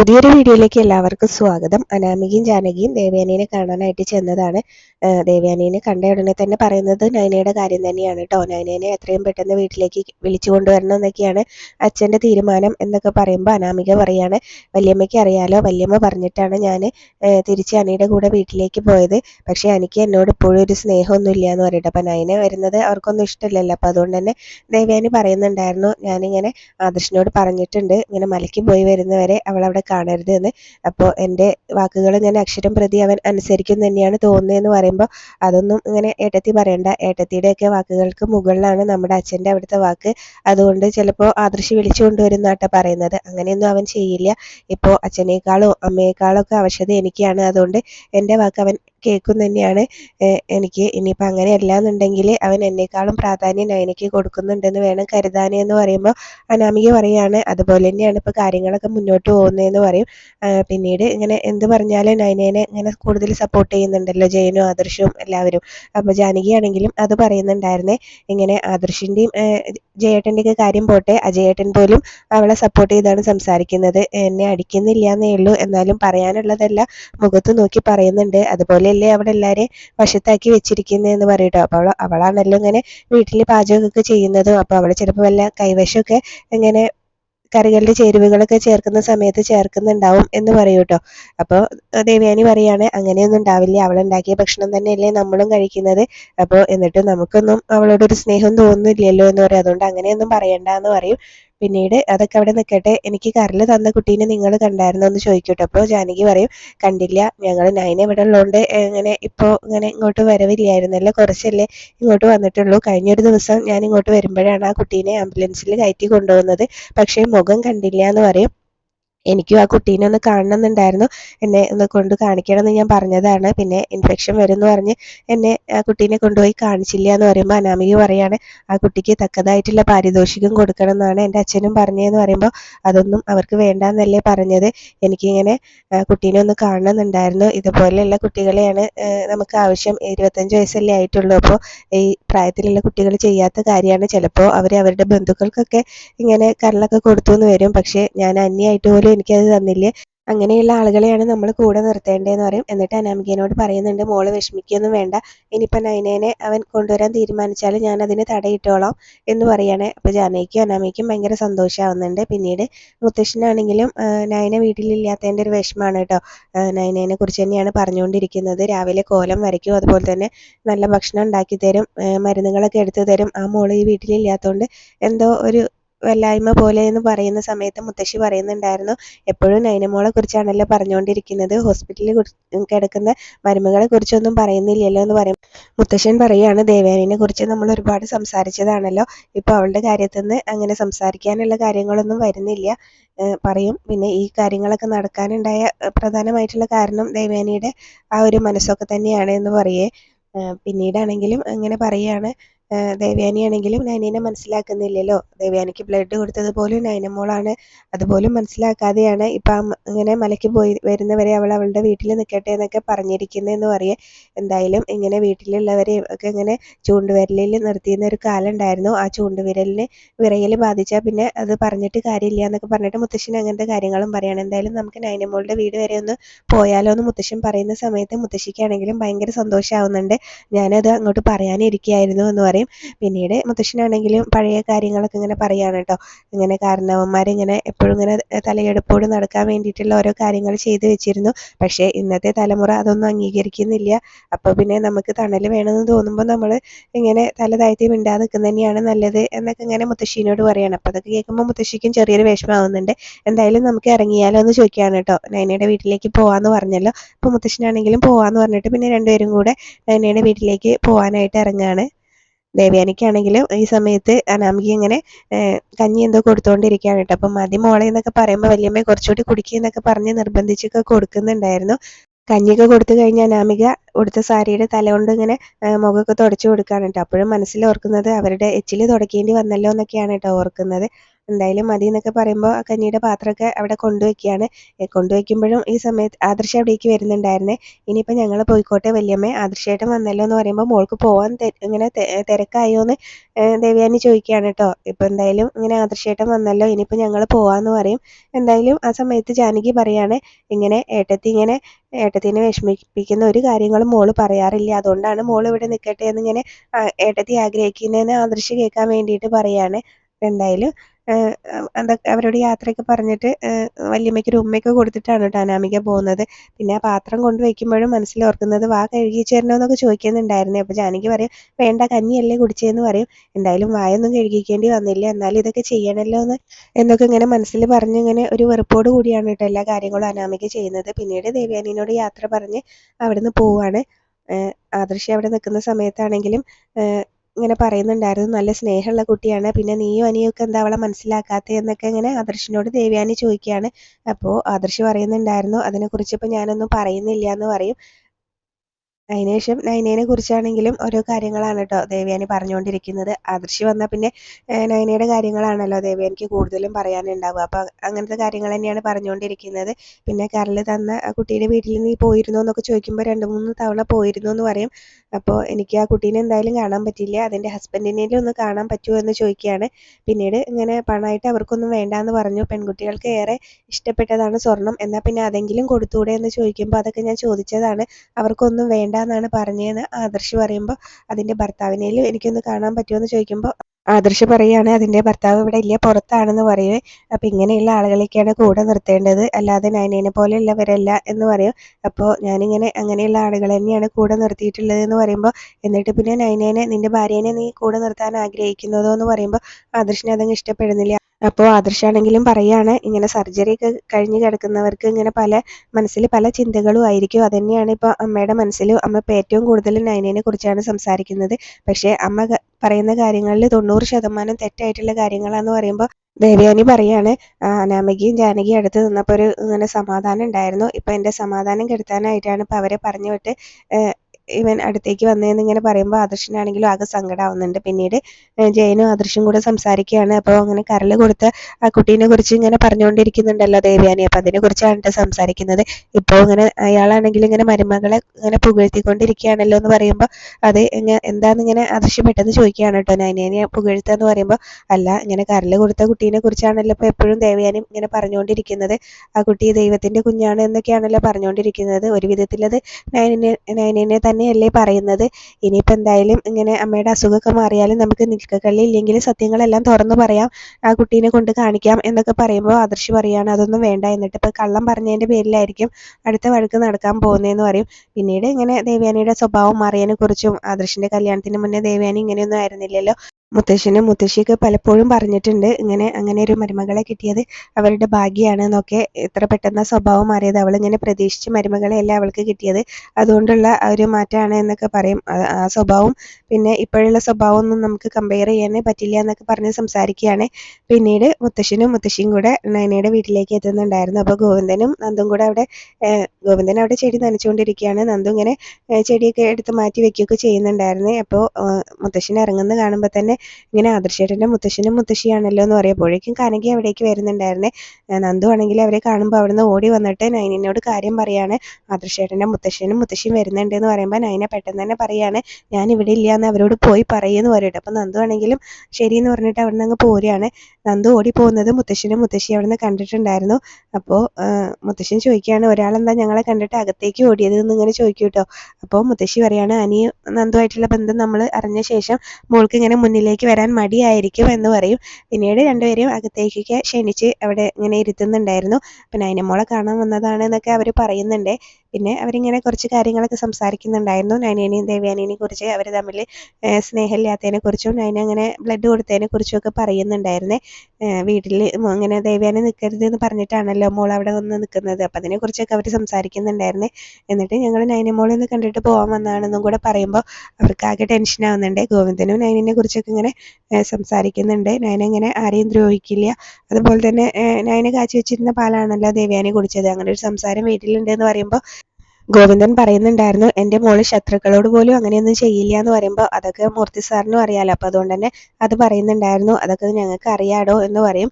പുതിയൊരു വീഡിയോയിലേക്ക് എല്ലാവർക്കും സ്വാഗതം. അനാമികയും ജാനകിയും ദേവയാനീനെ കാണാനായിട്ട് ചെന്നതാണ്. ദേവയാനീനെ കണ്ട ഉടനെ തന്നെ പറയുന്നത് നൈനയുടെ കാര്യം തന്നെയാണ് കേട്ടോ നൈനേനെ എത്രയും പെട്ടെന്ന് വീട്ടിലേക്ക് വിളിച്ചു കൊണ്ടുവരണം എന്നൊക്കെയാണ് അച്ഛന്റെ തീരുമാനം എന്നൊക്കെ പറയുമ്പോൾ അനാമിക പറയാണ് വല്യമ്മയ്ക്ക് അറിയാലോ വല്യമ്മ പറഞ്ഞിട്ടാണ് ഞാൻ തിരിച്ച് അനിയുടെ കൂടെ വീട്ടിലേക്ക് പോയത്. പക്ഷേ എനിക്ക് എന്നോട് ഇപ്പോഴും ഒരു സ്നേഹമൊന്നും ഇല്ല എന്ന് പറയട്ടെ. അപ്പം നൈന വരുന്നത് അവർക്കൊന്നും ഇഷ്ടമില്ലല്ലോ. അപ്പം അതുകൊണ്ട് തന്നെ ദേവയാനി പറയുന്നുണ്ടായിരുന്നു ഞാനിങ്ങനെ ആദർശിനോട് പറഞ്ഞിട്ടുണ്ട്. ഇങ്ങനെ മലയ്ക്ക് പോയി വരുന്നവരെ അവൾ അവിടെ കാണരുത് എന്ന് അപ്പോൾ എന്റെ വാക്കുകൾ ഞാൻ അക്ഷരം പ്രതി അവൻ അനുസരിക്കും തന്നെയാണ് തോന്നുന്നതെന്ന് പറയുമ്പോൾ അതൊന്നും ഇങ്ങനെ ഏട്ടത്തി പറയണ്ട. ഏട്ടത്തിയുടെയൊക്കെ വാക്കുകൾക്ക് മുകളിലാണ് നമ്മുടെ അച്ഛന്റെ അവിടുത്തെ വാക്ക്. അതുകൊണ്ട് ചിലപ്പോൾ ആദർശി വിളിച്ചു കൊണ്ടുവരുന്നാട്ട പറയുന്നത്. അങ്ങനെയൊന്നും അവൻ ചെയ്യില്ല. ഇപ്പോൾ അച്ഛനേക്കാളോ അമ്മയേക്കാളോ ഒക്കെ അവശത എനിക്കാണ്. അതുകൊണ്ട് എന്റെ വാക്ക് അവൻ കേൾക്കും തന്നെയാണ് എനിക്ക് ഇനിയിപ്പോൾ അങ്ങനെയല്ല എന്നുണ്ടെങ്കിൽ അവൻ എന്നെക്കാളും പ്രാധാന്യം നയനയ്ക്ക് കൊടുക്കുന്നുണ്ടെന്ന് വേണം കരുതാൻ എന്ന് പറയുമ്പോൾ അനാമിക പറയാണ് അതുപോലെ തന്നെയാണ് ഇപ്പോൾ കാര്യങ്ങളൊക്കെ മുന്നോട്ട് പോകുന്നതെന്ന് പറയും. പിന്നീട് ഇങ്ങനെ എന്ത് പറഞ്ഞാലും നയനേനെ ഇങ്ങനെ കൂടുതൽ സപ്പോർട്ട് ചെയ്യുന്നുണ്ടല്ലോ ജയനും ആദർശവും എല്ലാവരും. അപ്പോൾ ജാനകിയാണെങ്കിലും അത് പറയുന്നുണ്ടായിരുന്നേ. ഇങ്ങനെ ആദർശിന്റെയും ജയേട്ടന്റെയൊക്കെ കാര്യം പോട്ടെ. അജയേട്ടൻ പോലും അവളെ സപ്പോർട്ട് ചെയ്താണ് സംസാരിക്കുന്നത്. എന്നെ അടിക്കുന്നില്ല എന്നേ ഉള്ളൂ. എന്നാലും പറയാനുള്ളതെല്ലാം. മുഖത്ത് നോക്കി പറയുന്നുണ്ട്. അതുപോലെയല്ലേ അവിടെ എല്ലാവരെയും വശത്താക്കി വെച്ചിരിക്കുന്നതെന്ന് പറയട്ടോ. അപ്പോൾ അവളാണല്ലോ ഇങ്ങനെ വീട്ടിൽ പാചകമൊക്കെ ചെയ്യുന്നതും. അപ്പോൾ അവൾ ചിലപ്പോൾ വല്ല കൈവശമൊക്കെ ഇങ്ങനെ കറികളുടെ ചേരുവകളൊക്കെ ചേർക്കുന്ന സമയത്ത് ചേർക്കുന്നുണ്ടാവും എന്ന് പറയൂ കേട്ടോ അപ്പോൾ ദേവയാനി പറയാണ് അങ്ങനെയൊന്നും ഉണ്ടാവില്ല. അവൾ ഉണ്ടാക്കിയ ഭക്ഷണം തന്നെയല്ലേ നമ്മളും കഴിക്കുന്നത്. അപ്പോൾ എന്നിട്ട് നമുക്കൊന്നും അവളോടൊരു സ്നേഹം തോന്നുന്നില്ലല്ലോ എന്ന് പറയും. അതുകൊണ്ട് അങ്ങനെയൊന്നും പറയണ്ട എന്ന് പറയും. പിന്നീട് അതൊക്കെ അവിടെ നിൽക്കട്ടെ എനിക്ക് കരൽ തന്ന കുട്ടീനെ നിങ്ങൾ കണ്ടായിരുന്നോ എന്ന് ചോദിക്കട്ടെ. അപ്പോൾ ജാനകി പറയും കണ്ടില്ല ഞങ്ങൾ നയന ഇവിടെ ഉള്ളതുകൊണ്ട് ഇങ്ങനെ ഇപ്പോൾ ഇങ്ങനെ ഇങ്ങോട്ട് വരവില്ലായിരുന്നല്ലോ. കുറച്ചല്ലേ ഇങ്ങോട്ട് വന്നിട്ടുള്ളൂ. കഴിഞ്ഞൊരു ദിവസം ഞാൻ ഇങ്ങോട്ട് വരുമ്പോഴാണ് ആ കുട്ടീനെ ആംബുലൻസിൽ കയറ്റി കൊണ്ടുപോകുന്നത്. പക്ഷേ മുഖം കണ്ടില്ല എന്ന് പറയും. എനിക്കും ആ കുട്ടീനെ ഒന്ന് കാണണമെന്നുണ്ടായിരുന്നു. എന്നെ ഒന്ന് കൊണ്ട് കാണിക്കണം എന്ന് ഞാൻ പറഞ്ഞതാണ്. പിന്നെ ഇൻഫെക്ഷൻ വരും എന്ന് പറഞ്ഞ് എന്നെ ആ കുട്ടീനെ കൊണ്ടുപോയി കാണിച്ചില്ല എന്ന് പറയുമ്പോൾ അനാമിക പറയാണ് ആ കുട്ടിക്ക് തക്കതായിട്ടുള്ള പാരിതോഷികം കൊടുക്കണം എന്നാണ് എന്റെ അച്ഛനും പറഞ്ഞതെന്ന് പറയുമ്പോൾ അതൊന്നും അവർക്ക് വേണ്ടെന്നല്ലേ പറഞ്ഞത്. എനിക്കിങ്ങനെ കുട്ടീനെ ഒന്ന് കാണണമെന്നുണ്ടായിരുന്നു. ഇതുപോലെയുള്ള കുട്ടികളെയാണ് നമുക്ക് ആവശ്യം ഇരുപത്തഞ്ച് വയസ്സല്ലേ ആയിട്ടുള്ളൂ. അപ്പോൾ ഈ പ്രായത്തിലുള്ള കുട്ടികൾ ചെയ്യാത്ത കാര്യമാണ്. ചിലപ്പോൾ അവർ അവരുടെ ബന്ധുക്കൾക്കൊക്കെ ഇങ്ങനെ കരളൊക്കെ കൊടുത്തു എന്ന് വരും. പക്ഷേ ഞാൻ അന്യായിട്ട് പോലും പോലും എനിക്കത് തന്നില്ല? അങ്ങനെയുള്ള ആളുകളെയാണ് നമ്മൾ കൂടെ നിർത്തേണ്ടതെന്ന് പറയും. എന്നിട്ട് അനാമികനോട് പറയുന്നുണ്ട് മോൾ വിഷമിക്കൊന്നും വേണ്ട. ഇനിയിപ്പോൾ നൈനേനെ അവൻ കൊണ്ടുവരാൻ തീരുമാനിച്ചാൽ ഞാൻ അതിന് തടയിട്ടോളാം എന്ന് പറയാണ്. അപ്പോൾ ജാനകിക്കും അനാമിക്കും ഭയങ്കര സന്തോഷമാവുന്നുണ്ട്. പിന്നീട് മുത്തശ്ശനാണെങ്കിലും നൈന വീട്ടിലില്ലാത്തതിന്റെ ഒരു വിഷമമാണ് കേട്ടോ. നയനേനെ കുറിച്ച് തന്നെയാണ് പറഞ്ഞുകൊണ്ടിരിക്കുന്നത്. രാവിലെ കോലം വരയ്ക്കും. അതുപോലെ തന്നെ നല്ല ഭക്ഷണം ഉണ്ടാക്കി തരും. മരുന്നുകളൊക്കെ എടുത്തു തരും. ആ മോൾ ഈ വീട്ടിലില്ലാത്തതുകൊണ്ട് എന്തോ ഒരു വല്ലായ്മ പോലെ എന്ന് പറയുന്ന സമയത്ത് മുത്തശ്ശി പറയുന്നുണ്ടായിരുന്നു. എപ്പോഴും നൈനമോളെ കുറിച്ചാണല്ലോ പറഞ്ഞുകൊണ്ടിരിക്കുന്നത്. ഹോസ്പിറ്റലിൽ കിടക്കുന്ന മരുമകളെ കുറിച്ചൊന്നും പറയുന്നില്ലല്ലോ എന്ന് പറയും മുത്തശ്ശൻ പറയുകയാണ് ദേവേനെ കുറിച്ച് നമ്മൾ ഒരുപാട് സംസാരിച്ചതാണല്ലോ. ഇപ്പോൾ അവളുടെ കാര്യത്തിൽ നിന്ന് അങ്ങനെ സംസാരിക്കാനുള്ള കാര്യങ്ങളൊന്നും വരുന്നില്ല. പറയും. പിന്നെ ഈ കാര്യങ്ങളൊക്കെ നടക്കാനുണ്ടായ പ്രധാനമായിട്ടുള്ള കാരണം ദേവയാനിയുടെ ആ ഒരു മനസ്സൊക്കെ തന്നെയാണ് എന്ന് പറയേ. പിന്നീടാണെങ്കിലും അങ്ങനെ പറയുകയാണ് ദേവയാനിയാണെങ്കിലും നയനീനെ മനസ്സിലാക്കുന്നില്ലല്ലോ. ദേവയാനിക്ക് ബ്ലഡ് കൊടുത്തത് പോലും നയനമോളാണ് അതുപോലും മനസ്സിലാക്കാതെയാണ് ഇപ്പം ഇങ്ങനെ മലയ്ക്ക് പോയി വരുന്നവരെ അവൾ അവളുടെ വീട്ടിൽ നിൽക്കട്ടെ എന്നൊക്കെ പറഞ്ഞിരിക്കുന്നതെന്ന് പറയേ. എന്തായാലും ഇങ്ങനെ വീട്ടിലുള്ളവരെ ഒക്കെ ഇങ്ങനെ ചൂണ്ടുവിരലിൽ നിർത്തിയിരുന്ന ഒരു കാലം ഉണ്ടായിരുന്നു ആ ചൂണ്ടുവിരലിന് വിറയൽ ബാധിച്ചാൽ പിന്നെ അത് പറഞ്ഞിട്ട് കാര്യമില്ല എന്നൊക്കെ പറഞ്ഞിട്ട് മുത്തശ്ശൻ അങ്ങനത്തെ കാര്യങ്ങളും പറയണം. എന്തായാലും നമുക്ക് നയനമോളുടെ വീട് വരെ ഒന്ന് പോയാലോ എന്ന് മുത്തശ്ശൻ പറയുന്ന സമയത്ത് മുത്തശ്ശിക്കാണെങ്കിലും ഭയങ്കര സന്തോഷമാവുന്നുണ്ട് ഞാനത് അങ്ങോട്ട് പറയാനിരിക്കുകയായിരുന്നു എന്ന് പറയും. പറയും പിന്നീട് മുത്തശ്ശനാണെങ്കിലും പഴയ കാര്യങ്ങളൊക്കെ ഇങ്ങനെ പറയാണ് കേട്ടോ. ഇങ്ങനെ കാരണവന്മാരിങ്ങനെ എപ്പോഴും ഇങ്ങനെ തലയെടുപ്പോട് നടക്കാൻ വേണ്ടിയിട്ടുള്ള ഓരോ കാര്യങ്ങൾ ചെയ്തു വെച്ചിരുന്നു. പക്ഷേ ഇന്നത്തെ തലമുറ അതൊന്നും അംഗീകരിക്കുന്നില്ല. അപ്പോൾ പിന്നെ നമുക്ക് തണൽ വേണമെന്ന് തോന്നുമ്പോൾ നമ്മൾ ഇങ്ങനെ തല താഴ്ത്തി മിണ്ടാതെ നിൽക്കുന്നത് തന്നെയാണ് നല്ലത് എന്നൊക്കെ ഇങ്ങനെ മുത്തശ്ശീനോട് പറയാണ്. അപ്പോൾ അതൊക്കെ കേൾക്കുമ്പോൾ മുത്തശ്ശിക്കും ചെറിയൊരു വിഷമമാവുന്നുണ്ട്. എന്തായാലും നമുക്ക് ഇറങ്ങിയാലോ എന്ന് ചോദിക്കുകയാണ് കേട്ടോ. നൈനയുടെ വീട്ടിലേക്ക് പോവാന്ന് പറഞ്ഞല്ലോ. അപ്പോൾ മുത്തശ്ശനാണെങ്കിലും പോവാന്ന് പറഞ്ഞിട്ട് പിന്നെ രണ്ടുപേരും കൂടെ നൈനയുടെ വീട്ടിലേക്ക് പോകാനായിട്ട് ഇറങ്ങുകയാണ്. ദേവയാനിക്കാണെങ്കിലും ഈ സമയത്ത് അനാമിക ഇങ്ങനെ കഞ്ഞി എന്തോ കൊടുത്തുകൊണ്ടിരിക്കുകയാണ് കേട്ടോ. അപ്പം മതി മോളെ എന്നൊക്കെ പറയുമ്പോൾ വല്യമ്മ കുറച്ചുകൂടി കുടിക്കുക എന്നൊക്കെ പറഞ്ഞ് നിർബന്ധിച്ചൊക്കെ കൊടുക്കുന്നുണ്ടായിരുന്നു. കഞ്ഞിയൊക്കെ കൊടുത്തു കഴിഞ്ഞ അനാമിക ഉടുത്ത സാരിയുടെ തല കൊണ്ട് ഇങ്ങനെ മുഖമൊക്കെ തുടച്ചു കൊടുക്കുകയാണ് കേട്ടോ. അപ്പോഴും മനസ്സിൽ ഓർക്കുന്നത് അവരുടെ എച്ചിൽ തുടക്കേണ്ടി വന്നല്ലോ എന്നൊക്കെയാണ് കേട്ടോ ഓർക്കുന്നത്. എന്തായാലും മതി എന്നൊക്കെ പറയുമ്പോൾ ആ കഞ്ഞിയുടെ പാത്രമൊക്കെ അവിടെ കൊണ്ടുവയ്ക്കുകയാണ്. കൊണ്ടുവയ്ക്കുമ്പോഴും ഈ സമയത്ത് ആദർശ അവിടേക്ക് വരുന്നുണ്ടായിരുന്നേ. ഇനിയിപ്പോൾ ഞങ്ങൾ പോയിക്കോട്ടെ വല്യമ്മേ. ആദർശേട്ടൻ വന്നല്ലോ എന്ന് പറയുമ്പോൾ മോൾക്ക് പോകാൻ ഇങ്ങനെ തിരക്കായോ എന്ന് ദേവയാനി ചോദിക്കുകയാണ് കേട്ടോ. ഇപ്പോൾ എന്തായാലും ഇങ്ങനെ ആദർശേട്ടൻ വന്നല്ലോ ഇനിയിപ്പോൾ ഞങ്ങൾ പോവാന്ന് പറയും. എന്തായാലും ആ സമയത്ത് ജാനകി പറയാണ് ഇങ്ങനെ ഏട്ടത്തി ഇങ്ങനെ ഏട്ടത്തിനെ വിഷമിപ്പിക്കുന്ന ഒരു കാര്യങ്ങളും മോൾ പറയാറില്ല. അതുകൊണ്ടാണ് മോൾ ഇവിടെ നിൽക്കട്ടെ എന്നിങ്ങനെ ഏട്ടത്തി ആഗ്രഹിക്കുന്നതെന്ന് ആദർശ് കേൾക്കാൻ വേണ്ടിയിട്ട് പറയാണ്. എന്തായാലും അതൊക്കെ അവരോട് യാത്രയൊക്കെ പറഞ്ഞിട്ട് വല്യമ്മയ്ക്കൊരു ഉമ്മയൊക്കെ കൊടുത്തിട്ടാണ് കേട്ടോ അനാമിക പോകുന്നത്. പിന്നെ ആ പാത്രം കൊണ്ട് മനസ്സിൽ ഓർക്കുന്നത് വാ കഴുകി എന്നൊക്കെ ചോദിക്കുന്നുണ്ടായിരുന്നു. അപ്പോൾ ജാനകി പറയും വേണ്ട കഞ്ഞിയല്ലേ കുടിച്ചതെന്ന് പറയും. എന്തായാലും വായൊന്നും കഴുകിക്കേണ്ടി വന്നില്ല എന്നാലും ഇതൊക്കെ ചെയ്യണല്ലോ എന്ന് എന്നൊക്കെ ഇങ്ങനെ മനസ്സിൽ പറഞ്ഞ് ഇങ്ങനെ ഒരു വെറുപ്പോട് കൂടിയാണ് കേട്ടോ എല്ലാ കാര്യങ്ങളും അനാമിക ചെയ്യുന്നത്. പിന്നീട് ദേവയാനിനോട് യാത്ര പറഞ്ഞ് അവിടുന്ന് പോവാണ്. ആദർശി അവിടെ നിൽക്കുന്ന സമയത്താണെങ്കിലും ഇങ്ങനെ പറയുന്നുണ്ടായിരുന്നു. നല്ല സ്നേഹമുള്ള കുട്ടിയാണ്. പിന്നെ നീയും അനിയൊക്കെ എന്താ അവളെ മനസ്സിലാക്കാത്തത് എന്നൊക്കെ ഇങ്ങനെ ആദർശിനോട് ദേവ്യാനി ചോദിക്കുകയാണ്. അപ്പോൾ ആദർശ് പറയുന്നുണ്ടായിരുന്നു. അതിനെക്കുറിച്ച് ഇപ്പോൾ ഞാനൊന്നും പറയുന്നില്ല എന്ന് പറയും. അതിനുശേഷം നൈനേനെ കുറിച്ചാണെങ്കിലും ഓരോ കാര്യങ്ങളാണ് കേട്ടോ ദേവയാനി പറഞ്ഞുകൊണ്ടിരിക്കുന്നത് ആദർശി വന്ന പിന്നെ നൈനയുടെ കാര്യങ്ങളാണല്ലോ ദേവയാനിക്ക് കൂടുതലും പറയാനുണ്ടാവുക. അപ്പോൾ അങ്ങനത്തെ കാര്യങ്ങൾ തന്നെയാണ് പറഞ്ഞുകൊണ്ടിരിക്കുന്നത് പിന്നെ കരൾ തന്ന കുട്ടിയുടെ വീട്ടിൽ നീ പോയിരുന്നോ എന്നൊക്കെ ചോദിക്കുമ്പോൾ രണ്ട് മൂന്ന് തവണ പോയിരുന്നു എന്ന് പറയും. അപ്പോൾ എനിക്ക് ആ കുട്ടീനെ എന്തായാലും കാണാൻ പറ്റില്ല. അതിന്റെ ഹസ്ബൻഡിനേലും ഒന്ന് കാണാൻ പറ്റുമോ എന്ന് ചോദിക്കുകയാണ്. പിന്നീട് ഇങ്ങനെ പണമായിട്ട് അവർക്കൊന്നും വേണ്ടാന്ന് പറഞ്ഞു. പെൺകുട്ടികൾക്ക് ഏറെ ഇഷ്ടപ്പെട്ടതാണ് സ്വർണം. എന്നാ പിന്നെ അതെങ്കിലും കൊടുത്തൂടെ എന്ന് ചോദിക്കുമ്പോൾ അതൊക്കെ ഞാൻ ചോദിച്ചതാണ്. അവർക്കൊന്നും വേണ്ട എന്നാണ് പറഞ്ഞതെന്ന് ആദർശ് പറയുമ്പോൾ അതിന്റെ ഭർത്താവിനെയും എനിക്കൊന്ന് കാണാൻ പറ്റുമോ എന്ന് ചോദിക്കുമ്പോൾ ആദർശ് പറയുകയാണ് അതിന്റെ ഭർത്താവ് ഇവിടെ ഇല്ല പുറത്താണെന്ന് പറയുവേ അപ്പം ഇങ്ങനെയുള്ള ആളുകളൊക്കെയാണ് കൂടെ നിർത്തേണ്ടത്. അല്ലാതെ നയനേനെ പോലെയുള്ളവരല്ല എന്ന് പറയും. അപ്പോൾ ഞാനിങ്ങനെ അങ്ങനെയുള്ള ആളുകൾ തന്നെയാണ് കൂടെ നിർത്തിയിട്ടുള്ളത് എന്ന് പറയുമ്പോൾ എന്നിട്ട് പിന്നെ നയനേനെ നിന്റെ ഭാര്യേനെ നീ കൂടെ നിർത്താൻ ആഗ്രഹിക്കുന്നതോ എന്ന് പറയുമ്പോൾ ആദർശിനെ അതങ്ങ് ഇഷ്ടപ്പെടുന്നില്ല. അപ്പോൾ ആദർശാണെങ്കിലും പറയാണ് ഇങ്ങനെ സർജറി ഒക്കെ കഴിഞ്ഞ് കിടക്കുന്നവർക്ക് ഇങ്ങനെ പല മനസ്സിൽ പല ചിന്തകളും ആയിരിക്കും. അതുതന്നെയാണ് ഇപ്പോൾ അമ്മയുടെ മനസ്സിൽ അമ്മ ഇപ്പോൾ ഏറ്റവും കൂടുതൽ നൈനേനെ കുറിച്ചാണ് സംസാരിക്കുന്നത്. പക്ഷേ അമ്മ പറയുന്ന കാര്യങ്ങളിൽ തൊണ്ണൂറ് ശതമാനം തെറ്റായിട്ടുള്ള കാര്യങ്ങളാന്ന് പറയുമ്പോൾ ദേവയാനി പറയാണ് അനാമികയും ജാനകിയും അടുത്ത് നിന്നപ്പോൾ ഒരു ഇങ്ങനെ സമാധാനം ഉണ്ടായിരുന്നു. ഇപ്പം എന്റെ സമാധാനം കെടുത്താനായിട്ടാണ് ഇപ്പം അവരെ പറഞ്ഞു വിട്ട് ഇവൻ അടുത്തേക്ക് വന്നതെന്ന് ഇങ്ങനെ പറയുമ്പോൾ ആദർശിനാണെങ്കിലും ആകെ സങ്കടമാവുന്നുണ്ട് പിന്നീട് ജയനും ആദർശും കൂടെ സംസാരിക്കുകയാണ്. അപ്പോൾ അങ്ങനെ കരൾ കൊടുത്ത ആ കുട്ടീനെ കുറിച്ച് ഇങ്ങനെ പറഞ്ഞുകൊണ്ടിരിക്കുന്നുണ്ടല്ലോ ദേവയാനി. അപ്പം അതിനെ കുറിച്ചാണ് സംസാരിക്കുന്നത്. ഇപ്പോൾ ഇങ്ങനെ അയാളാണെങ്കിലും ഇങ്ങനെ മരുമകളെ ഇങ്ങനെ പുകഴ്ത്തിക്കൊണ്ടിരിക്കുകയാണല്ലോ എന്ന് പറയുമ്പോൾ അത് എന്താന്ന് ഇങ്ങനെ ആദർശം പെട്ടെന്ന് ചോദിക്കുകയാണ് കേട്ടോ. നൈനേനെ പുകഴ്ത്തുക എന്ന് പറയുമ്പോൾ അല്ല ഇങ്ങനെ കരൾ കൊടുത്ത കുട്ടീനെ കുറിച്ചാണല്ലോ ഇപ്പോൾ എപ്പോഴും ദേവയാനി ഇങ്ങനെ പറഞ്ഞുകൊണ്ടിരിക്കുന്നത് ആ കുട്ടി ദൈവത്തിന്റെ കുഞ്ഞാണ് എന്നൊക്കെയാണല്ലോ പറഞ്ഞുകൊണ്ടിരിക്കുന്നത് ഒരു വിധത്തിലത് നൈനിനെ നൈനേനെ തന്നെ തന്നെയല്ലേ പറയുന്നത്. ഇനിയിപ്പോൾ എന്തായാലും ഇങ്ങനെ അമ്മയുടെ അസുഖമൊക്കെ മാറിയാലും നമുക്ക് നിൽക്കക്കള്ളി ഇല്ലെങ്കിൽ സത്യങ്ങളെല്ലാം തുറന്നു പറയാം. ആ കുട്ടീനെ കൊണ്ട് കാണിക്കാം എന്നൊക്കെ പറയുമ്പോൾ ആദർശ് പറയാണ് അതൊന്നും വേണ്ട എന്നിട്ട് ഇപ്പോൾ കള്ളം പറഞ്ഞതിന്റെ പേരിലായിരിക്കും അടുത്ത വഴക്ക് നടക്കാൻ പോകുന്നതെന്ന് പറയും. പിന്നീട് ഇങ്ങനെ ദേവയാനിയുടെ സ്വഭാവം മാറിയതിനെ കുറിച്ചും ആദർശിന്റെ കല്യാണത്തിന് മുന്നേ ദേവയാനി ഇങ്ങനെയൊന്നും ആയിരുന്നില്ലല്ലോ. മുത്തശ്ശനും മുത്തശ്ശിയൊക്കെ പലപ്പോഴും പറഞ്ഞിട്ടുണ്ട് ഇങ്ങനെ അങ്ങനെ ഒരു മരുമകളെ കിട്ടിയത് അവരുടെ ഭാഗ്യമാണ് എന്നൊക്കെ എത്ര പെട്ടെന്ന് സ്വഭാവം മാറിയത് അവൾ ഇങ്ങനെ പ്രതീക്ഷിച്ച് മരുമകളെയല്ല അവൾക്ക് കിട്ടിയത് അതുകൊണ്ടുള്ള ആ ഒരു മാറ്റമാണ് എന്നൊക്കെ പറയും. ആ സ്വഭാവം പിന്നെ ഇപ്പോഴുള്ള സ്വഭാവം ഒന്നും നമുക്ക് കമ്പയർ ചെയ്യാനേ പറ്റില്ല എന്നൊക്കെ പറഞ്ഞ് സംസാരിക്കുകയാണ്. പിന്നീട് മുത്തശ്ശനും മുത്തശ്ശിയും കൂടെ നയനയുടെ വീട്ടിലേക്ക് എത്തുന്നുണ്ടായിരുന്നു. അപ്പോൾ ഗോവിന്ദനും നന്ദും കൂടെ അവിടെ ഗോവിന്ദൻ അവിടെ ചെടി നനച്ചുകൊണ്ടിരിക്കുകയാണ്. നന്ദു ഇങ്ങനെ ചെടിയൊക്കെ എടുത്ത് മാറ്റി വെക്കുകയൊക്കെ ചെയ്യുന്നുണ്ടായിരുന്നു. അപ്പോൾ മുത്തശ്ശൻ ഇറങ്ങുന്നത് കാണുമ്പോൾ തന്നെ ഇങ്ങനെ ആദർശേട്ടന്റെ മുത്തശ്ശനും മുത്തശ്ശിയാണല്ലോ എന്ന് പറയുമ്പോഴേക്കും കനകി അവിടേക്ക് വരുന്നുണ്ടായിരുന്നേ. നന്ദു ആണെങ്കിൽ അവരെ കാണുമ്പോൾ അവിടുന്ന് ഓടി വന്നിട്ട് നൈനിനോട് കാര്യം പറയാണ്. ആദർശേട്ടന്റെ മുത്തശ്ശനും മുത്തശ്ശിയും വരുന്നുണ്ട് എന്ന് പറയുമ്പോൾ നൈന പെട്ടെന്ന് തന്നെ പറയാണ് ഞാൻ ഇവിടെ ഇല്ല എന്ന് അവരോട് പോയി പറയുമെന്ന് പറയട്ടെ അപ്പം നന്ദു ആണെങ്കിലും ശരി എന്ന് പറഞ്ഞിട്ട് അവിടുന്ന് അങ്ങ് പോരുകയാണ് നന്ദു ഓടി പോകുന്നത് മുത്തശ്ശനും മുത്തശ്ശി അവിടുന്ന് കണ്ടിട്ടുണ്ടായിരുന്നു. അപ്പോൾ മുത്തശ്ശൻ ചോദിക്കുകയാണ് ഒരാളെന്താ ഞങ്ങളെ കണ്ടിട്ട് അകത്തേക്ക് ഓടിയത്? എന്ന് ഇങ്ങനെ അപ്പോൾ മുത്തശ്ശി പറയാണ് അനി നന്ദുമായിട്ടുള്ള ബന്ധം നമ്മൾ അറിഞ്ഞ ശേഷം മോൾക്ക് ഇങ്ങനെ മുന്നിൽ മുന്നിലേക്ക് വരാൻ മടിയായിരിക്കും എന്ന് പറയും. പിന്നീട് രണ്ടുപേരെയും അകത്തേക്കൊക്കെ ക്ഷണിച്ച് അവിടെ ഇങ്ങനെ ഇരുത്തുന്നുണ്ടായിരുന്നു. പിന്നെ അതിനെ കാണാൻ വന്നതാണ് എന്നൊക്കെ അവർ പറയുന്നുണ്ട്. പിന്നെ അവരിങ്ങനെ കുറച്ച് കാര്യങ്ങളൊക്കെ സംസാരിക്കുന്നുണ്ടായിരുന്നു. നൈനേനെയും ദേവ്യാനേനെയും കുറിച്ച് അവർ തമ്മിൽ സ്നേഹമില്ലാത്തതിനെ കുറിച്ചും നൈന അങ്ങനെ ബ്ലഡ് കൊടുത്തതിനെ കുറിച്ചും ഒക്കെ പറയുന്നുണ്ടായിരുന്നേ. വീട്ടിൽ ഇങ്ങനെ ദേവ്യാനെ നിൽക്കരുത് എന്ന് പറഞ്ഞിട്ടാണല്ലോ മോൾ അവിടെ വന്ന് നിൽക്കുന്നത് അപ്പം അതിനെക്കുറിച്ചൊക്കെ അവർ സംസാരിക്കുന്നുണ്ടായിരുന്നേ. എന്നിട്ട് ഞങ്ങൾ നൈനമോളെ ഒന്ന് കണ്ടിട്ട് പോകാൻ വന്നതാണെന്നും കൂടെ പറയുമ്പോൾ അവർക്ക് ആകെ ടെൻഷൻ ആവുന്നുണ്ട്. ഗോവിന്ദനും നൈനിനെ കുറിച്ചൊക്കെ ഇങ്ങനെ സംസാരിക്കുന്നുണ്ട്. നൈന ഇങ്ങനെ ആരെയും ദ്രോഹിക്കില്ല. അതുപോലെ തന്നെ നയന കാച്ചി വെച്ചിരുന്ന പാലാണല്ലോ ദേവയാനി കുടിച്ചത്. അങ്ങനെ ഒരു സംസാരം വീട്ടിലുണ്ട് എന്ന് പറയുമ്പോൾ ഗോവിന്ദൻ പറയുന്നുണ്ടായിരുന്നു എന്റെ മോൾ ശത്രുക്കളോട് പോലും അങ്ങനെയൊന്നും ചെയ്യില്ല എന്ന് പറയുമ്പോൾ അതൊക്കെ മൂർത്തി സാറിനും അറിയാലോ. അപ്പോൾ അതുകൊണ്ട് തന്നെ അത് പറയുന്നുണ്ടായിരുന്നു അതൊക്കെ ഞങ്ങൾക്ക് അറിയാടോ എന്ന് പറയും.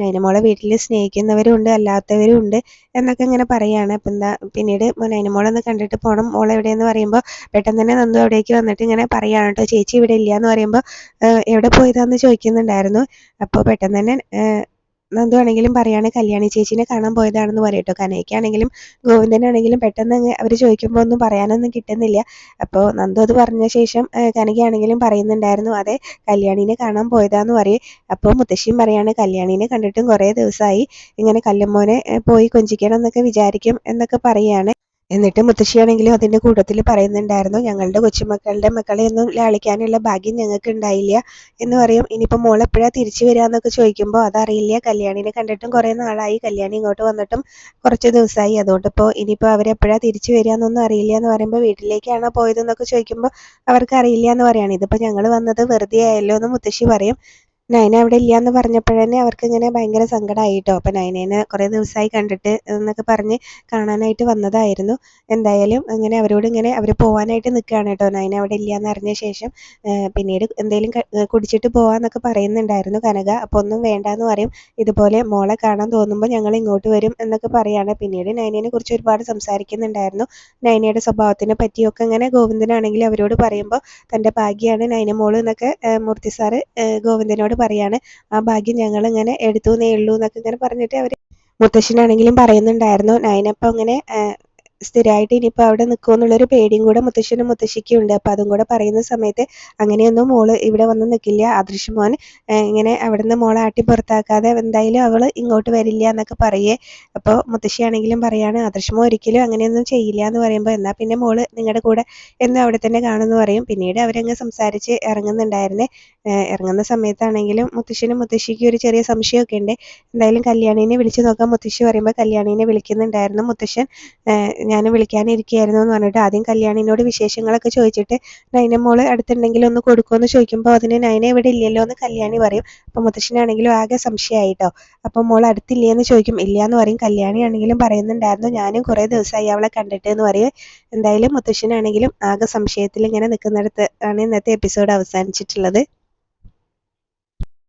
നൈനമോളെ വീട്ടിൽ സ്നേഹിക്കുന്നവരും ഉണ്ട് അല്ലാത്തവരും ഉണ്ട് എന്നൊക്കെ ഇങ്ങനെ പറയാണ്. അപ്പം എന്താ പിന്നീട് നൈനമോളൊന്ന് കണ്ടിട്ട് പോകണം മോൾ എവിടെയെന്ന് പറയുമ്പോൾ പെട്ടെന്ന് തന്നെ നന്ദു അവിടേക്ക് വന്നിട്ട് ഇങ്ങനെ പറയാണ് കേട്ടോ ചേച്ചി ഇവിടെ ഇല്ല എന്ന് പറയുമ്പോൾ എവിടെ പോയതാന്ന് ചോദിക്കുന്നുണ്ടായിരുന്നു അപ്പോൾ പെട്ടെന്ന് തന്നെ നന്ദു ആണെങ്കിലും പറയാണ് കല്യാണി ചേച്ചീനെ കാണാൻ പോയതാണെന്ന് പറയും കേട്ടോ. കനയ്ക്കാണെങ്കിലും ഗോവിന്ദനാണെങ്കിലും പെട്ടെന്ന് അവർ ചോദിക്കുമ്പോൾ ഒന്നും പറയാനൊന്നും കിട്ടുന്നില്ല. അപ്പോൾ നന്ദു അത് പറഞ്ഞ ശേഷം കനകയാണെങ്കിലും പറയുന്നുണ്ടായിരുന്നു അതെ കല്യാണിനെ കാണാൻ പോയതാന്ന് പറയും. അപ്പോൾ മുത്തശ്ശിയും പറയാണ് കല്യാണിനെ കണ്ടിട്ടും കുറേ ദിവസമായി ഇങ്ങനെ കല്ലമ്മോനെ പോയി കൊഞ്ചിക്കണം എന്നൊക്കെ വിചാരിക്കും എന്നൊക്കെ പറയാണ്. എന്നിട്ട് മുത്തശ്ശിയാണെങ്കിലും അതിന്റെ കൂട്ടത്തിൽ പറയുന്നുണ്ടായിരുന്നു ഞങ്ങളുടെ കൊച്ചുമക്കളുടെ മക്കളെ ഒന്നും ലാളിക്കാനുള്ള ഭാഗ്യം ഞങ്ങൾക്ക് ഉണ്ടായില്ല എന്ന് പറയും. ഇനിയിപ്പോൾ മോൾ എപ്പോഴാ തിരിച്ചു വരിക ചോദിക്കുമ്പോൾ അതറിയില്ല കല്യാണിനെ കണ്ടിട്ടും കുറേ നാളായി. കല്യാണി ഇങ്ങോട്ട് വന്നിട്ടും കുറച്ച് ദിവസമായി അതുകൊണ്ട് ഇപ്പോൾ ഇനിയിപ്പോൾ അവരെപ്പോഴാ തിരിച്ചു വരിക എന്നൊന്നും അറിയില്ല എന്ന് പറയുമ്പോൾ വീട്ടിലേക്കാണോ പോയതെന്നൊക്കെ ചോദിക്കുമ്പോൾ അവർക്ക് അറിയില്ല എന്ന് പറയാണ്. ഇതിപ്പോൾ ഞങ്ങൾ വന്നത് വെറുതെ ആയല്ലോ എന്ന് മുത്തശ്ശി പറയും. നയന അവിടെ ഇല്ല എന്ന് അവർക്ക് ഇങ്ങനെ ഭയങ്കര സങ്കടമായി കേട്ടോ അപ്പം നയനേനെ കുറേ ദിവസമായി കണ്ടിട്ട് എന്നൊക്കെ പറഞ്ഞ് കാണാനായിട്ട് വന്നതായിരുന്നു. എന്തായാലും ഇങ്ങനെ അവരോട് ഇങ്ങനെ അവർ പോകാനായിട്ട് നിൽക്കുകയാണ് കേട്ടോ നയന അവിടെ ഇല്ല എന്ന് അറിഞ്ഞ ശേഷം പിന്നീട് എന്തെങ്കിലും കുടിച്ചിട്ട് പോവാനൊക്കെ പറയുന്നുണ്ടായിരുന്നു കനക. അപ്പോൾ ഒന്നും വേണ്ടാന്ന് പറയും. ഇതുപോലെ മോളെ കാണാൻ തോന്നുമ്പോൾ ഞങ്ങൾ ഇങ്ങോട്ട് വരും എന്നൊക്കെ പറയാണ്. പിന്നീട് നയനയെ കുറിച്ച് ഒരുപാട് സംസാരിക്കുന്നുണ്ടായിരുന്നു. നയനയുടെ സ്വഭാവത്തിനെ പറ്റിയൊക്കെ ഇങ്ങനെ ഗോവിന്ദനാണെങ്കിൽ അവരോട് പറയുമ്പോൾ തന്റെ ഭാഗ്യമാണ് നയന മോൾ എന്നൊക്കെ മൂർത്തി സാറ് ഗോവിന്ദനോട് പറയാണ് ആ ഭാഗ്യം ഞങ്ങൾ ഇങ്ങനെ എടുത്തുന്നേ ഉള്ളൂ എന്നൊക്കെ ഇങ്ങനെ പറഞ്ഞിട്ട് അവർ മുത്തശ്ശനാണെങ്കിലും പറയുന്നുണ്ടായിരുന്നു. നയനപ്പം അങ്ങനെ സ്ഥിരമായിട്ട് ഇനിയിപ്പോൾ അവിടെ നിൽക്കുമെന്നുള്ളൊരു പേടിയും കൂടെ മുത്തശ്ശനും മുത്തശ്ശിക്കും ഉണ്ട്. അപ്പോൾ അതും കൂടെ പറയുന്ന സമയത്ത് അങ്ങനെയൊന്നും മോൾ ഇവിടെ വന്ന് നിൽക്കില്ല ആദർശ് മോൻ ഇങ്ങനെ അവിടുന്ന് മോളെ ആട്ടി പുറത്താക്കാതെ എന്തായാലും അവൾ ഇങ്ങോട്ട് വരില്ല എന്നൊക്കെ പറയേ. അപ്പോൾ മുത്തശ്ശിയാണെങ്കിലും പറയാണ് അദൃശ്യമോ ഒരിക്കലും അങ്ങനെയൊന്നും ചെയ്യില്ല എന്ന് പറയുമ്പോൾ എന്നാൽ പിന്നെ മോൾ നിങ്ങളുടെ കൂടെ എന്നും അവിടെ തന്നെ കാണുമെന്ന് പറയും. പിന്നീട് അവരങ്ങ് സംസാരിച്ച് ഇറങ്ങുന്നുണ്ടായിരുന്നേ. ഇറങ്ങുന്ന സമയത്താണെങ്കിലും മുത്തശ്ശനും മുത്തശ്ശിക്കും ഒരു ചെറിയ സംശയമൊക്കെ ഉണ്ട്. എന്തായാലും കല്യാണിനെ വിളിച്ചു നോക്കാം മുത്തശ്ശി പറയുമ്പോൾ കല്യാണിനെ വിളിക്കുന്നുണ്ടായിരുന്നു മുത്തശ്ശൻ. ഞാൻ വിളിക്കാനിരിക്കുകയായിരുന്നു എന്ന് പറഞ്ഞിട്ട് ആദ്യം കല്യാണിനോട് വിശേഷങ്ങളൊക്കെ ചോദിച്ചിട്ട് നൈന മോൾ അടുത്തുണ്ടെങ്കിൽ ഒന്ന് കൊടുക്കുമെന്ന് ചോദിക്കുമ്പോൾ അതിന് നൈന ഇവിടെ ഇല്ലല്ലോ എന്ന് കല്യാണി പറയും. അപ്പോൾ മുത്തശ്ശനാണെങ്കിലും ആകെ സംശയമായിട്ടോ. അപ്പോൾ മോൾ അടുത്തില്ലേ എന്ന് ചോദിക്കും. ഇല്ല എന്ന് പറയും. കല്യാണി ആണെങ്കിലും പറയുന്നുണ്ടായിരുന്നു. ഞാനും കുറേ ദിവസമായി അവളെ കണ്ടിട്ട് എന്ന് പറയും. എന്തായാലും മുത്തശ്ശനാണെങ്കിലും ആകെ സംശയത്തിൽ ഇങ്ങനെ നിൽക്കുന്നിടത്ത് ആണ് ഇന്നത്തെ എപ്പിസോഡ് അവസാനിച്ചിട്ടുള്ളത്.